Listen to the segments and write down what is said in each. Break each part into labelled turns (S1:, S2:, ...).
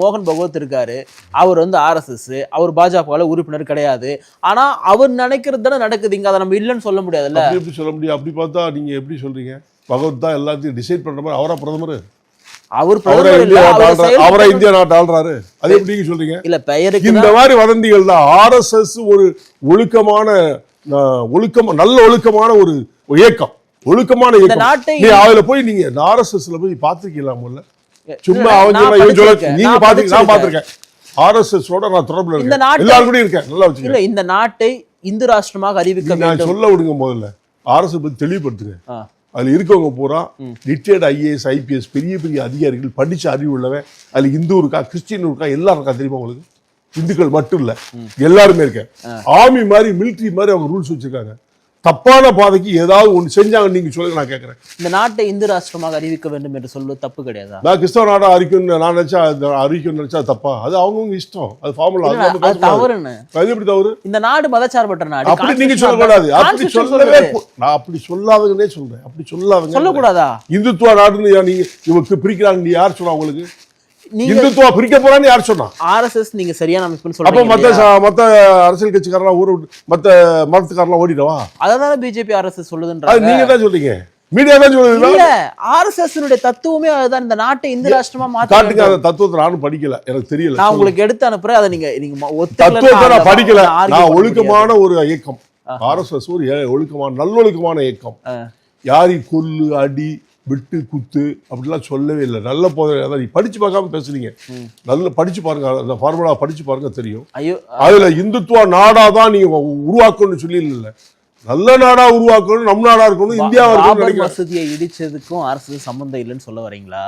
S1: மோகன் பகவத் இருக்காரு. அவர் வந்து ஆர்எஸ்எஸ் அவர் பாஜகவில் உறுப்பினர் கிடையாது. ஆனா அவர் நினைக்கிறது தானே நடக்குது. இங்க அதை நம்ம இல்லைன்னு சொல்ல முடியாதுல்ல?
S2: எப்படி சொல்ல முடியும்? அப்படி பார்த்தா நீங்க எப்படி சொல்றீங்க? பகவத் தான் எல்லாத்தையும் டிசைட் பண்ற மாதிரி அவரா பிரதமர்?
S1: அவர்
S2: அவரை இந்தியா நாட்டு ஆள்றாரு. அது எப்படி நீங்க சொல்றீங்க?
S1: இல்ல பெயருக்கு
S2: இந்த மாதிரி வதந்திகள் தான் ஆர்எஸ்எஸ் ஒரு ஒழுக்கமான ஒழுக்கம் நல்ல ஒழுக்கமான ஒரு இயக்கம். ஒழுக்கமான இயக்கம். அதுல போய் நீங்க ஆர்எஸ்எஸ்ல போய் பாத்துருக்கீங்களா முதல்ல? சும்மா அவங்க. நீங்க பாத்தீங்க நான். பாத்திருக்கேன் ஆர்எஸ்எஸ் ஓட நான் தொடர்புல இருக்கேன். எல்லாரும் கூட இருக்கேன். நல்லா வச்சுக்கேன்
S1: இல்ல இந்த நாட்டை இந்து ராஷ்டிரமாக அறிவிக்க
S2: நான் சொல்ல விடுங்க முதல்ல ஆர்எஸ் பத்தி தெளிவுபடுத்துங்க. அதுல இருக்கவங்க பூரா ரிட்டையர்ட் ஐஏஎஸ் ஐபிஎஸ் பெரிய பெரிய அதிகாரிகள் படிச்ச அறிவு உள்ளவன் அதுல இந்து இருக்கா கிறிஸ்டின் இருக்கா எல்லாரும் இருக்கா தெரியுமா உங்களுக்கு? இந்துக்கள் மட்டும் இல்ல. எல்லாருமே இருக்க ஆர்மி மாதிரி மிலிட்டரி மாதிரி அவங்க ரூல்ஸ் வச்சிருக்காங்க. தப்பான பாதைக்கு ஏதாவது ஒண்ணு செஞ்சாங்க நீங்க சொல்லுங்க நான் கேட்கறேன்
S1: இந்த நாட்டை இந்து ராஷ்டிரமாக அறிவிக்க வேண்டும் என்று சொல்வது தப்பு கிடையாதா?
S2: நான் கிறிஸ்தவ நாடா அறிக்கணும்னு நான் நினைச்சா அது அறிக்கணும்னு நினைச்சா தப்பா? அது அவங்கவுங்க இஷ்டம். அது ஃபார்முலா
S1: அது தவறுன்னு.
S2: அது எப்படி தவறு?
S1: இந்த நாடு மதச்சார்பற்ற நாடு.
S2: அப்படி நீங்க
S1: Constitution
S2: சொல்லக்கூடாது. அப்படி சொல்லவே நான் அப்படி சொல்லாதங்கன்னே சொல்றேன். அப்படி சொல்லாதங்க
S1: சொல்லக்கூடாதா?
S2: இந்துத்துவ நாடுன்னு யா- நீங்க இவங்க பிரிக்கிறாங்க நீ யார் சொன்னா உங்களுக்கு? இந்துத்துவா பிரிக்க போறான்னு யார் சொன்னா?
S1: ஆர்எஸ்எஸ் நீங்க சரியான அமைப்புன்னு
S2: அப்ப
S1: சொல்றீங்க
S2: மத்த மத்த அரசியல் கட்சிக்காரலாம் ஊர் மத்த மதத்துக்காரலாம் ஓடிடவா?
S1: அததானே பிஜேபி ஆர்எஸ்எஸ்
S2: அது
S1: சொல்லுதுன்றாங்க.
S2: நீங்க தான் சொல்றீங்க. மீடியா தான் சொல்லுது
S1: இல்ல ஆர்எஸ்எஸ் தத்துவமே அதுதான். இந்த நாட்டை இந்து ராஷ்டிரமா மாத்த
S2: காட்டுங்க அந்த தத்துவத்தை நானும் படிக்கல. எனக்கு தெரியல.
S1: நான் உங்களுக்கு எடுத்து அனுப்புறேன். அதை நீங்க நீங்க
S2: தத்துவத்தை நான் படிக்கல.
S1: நான்
S2: ஒழுக்கமான ஒரு இயக்கம். ஆர்எஸ்எஸ் ஒரு ஒழுக்கமான நல்லொழுக்கமான இயக்கம்.
S1: ஆ.
S2: யாரி கொல்லு அடி விட்டு குத்து அப்படிலாம் சொல்லவே இல்லை. நல்ல போதை அதான் நீ படிச்சு பார்க்காம பேசுறீங்க. நல்ல படிச்சு பாருங்க. அந்த ஃபார்முலா படிச்சு பாருங்க தெரியும். அதுல இந்துத்துவ நாடா தான் நீங்க உருவாக்கணும்னு சொல்லி இல்ல நல்ல நாடா உருவாக்கணும் நம் நாடா இருக்கணும் நினைக்கிறேன்.
S1: மசூதியை இடிச்சதுக்கும் அரசு சம்பந்தம் இல்லைன்னு சொல்ல வரீங்களா?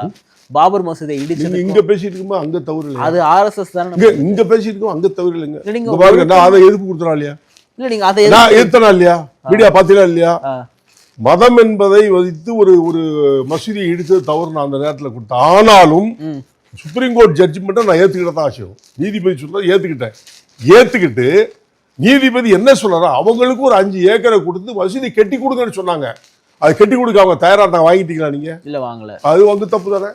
S1: பாபர் மசூதியை இடிச்சதுக்கும்
S2: இங்க பேசிட்டு இருக்கும்போது அங்க தவறு இல்லையா
S1: அது ஆர்எஸ்எஸ் தானே
S2: இங்க பேசிட்டு இருக்கோம் அங்க தவறு இல்லைங்க.
S1: இல்ல, நீங்க
S2: பாருங்க நான் அதை எதிர்ப்பு கொடுத்தனா இல்லையா?
S1: இல்ல நீங்க அதை
S2: நான் எதிர்த்தனா இல்லையா? மீடியா பாத்தீங்களா இல்லையா. மதம் என்பதை வதித்து ஒரு ஒரு மசூதியை இடித்தது தவறு நான் அந்த நேரத்துல கொடுத்தேன். ஆனாலும். சுப்ரீம் கோர்ட் ஜட்ஜ்மெண்ட்டை நான் ஏத்துக்கிட்ட தான் ஆசையும் நீதிபதி சொல்றதை ஏத்துக்கிட்டேன். ஏத்துக்கிட்டு நீதிபதி என்ன சொல்றாரு அவங்களுக்கு ஒரு அஞ்சு ஏக்கரை கொடுத்து மசூதி கட்டி கொடுங்கன்னு சொன்னாங்க. அது கட்டி கொடுக்க அவங்க தயாரா இருந்தாங்க வாங்கிட்டீங்களா நீங்க?
S1: இல்ல வாங்கல.
S2: அது வந்து தப்பு தானே?